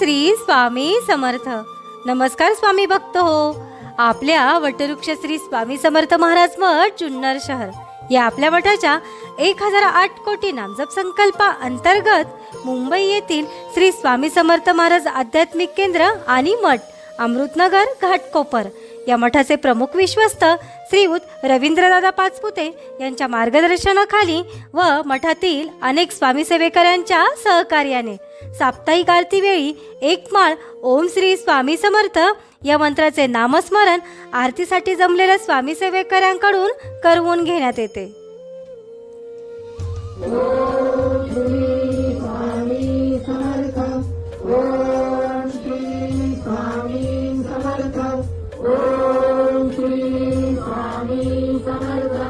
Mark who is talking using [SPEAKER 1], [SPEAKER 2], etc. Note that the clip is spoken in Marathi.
[SPEAKER 1] श्री स्वामी समर्थ. नमस्कार स्वामी भक्त हो. आपल्या वटवृक्ष श्री स्वामी समर्थ महाराज मठ जुन्नर शहर. या आपल्या मठाच्या एक हजार आठ कोटी नामजप संकल्पा अंतर्गत मुंबई येथील श्री स्वामी समर्थ महाराज आध्यात्मिक केंद्र आणि मठ अमृतनगर घाटकोपर या मठाचे प्रमुख विश्वस्त श्रीयुत रवींद्रदादा पाचपुते यांच्या मार्गदर्शनाखाली व मठातील अनेक स्वामी सेवेकरांच्या सहकार्याने साप्ताहिक आरतीवेळी एक माळ ओम श्री स्वामी समर्थ या मंत्राचे नामस्मरण आरतीसाठी जमलेल्या स्वामी सेवेकरांकडून करवून घेण्यात येते. श्री स्वामी समर्थ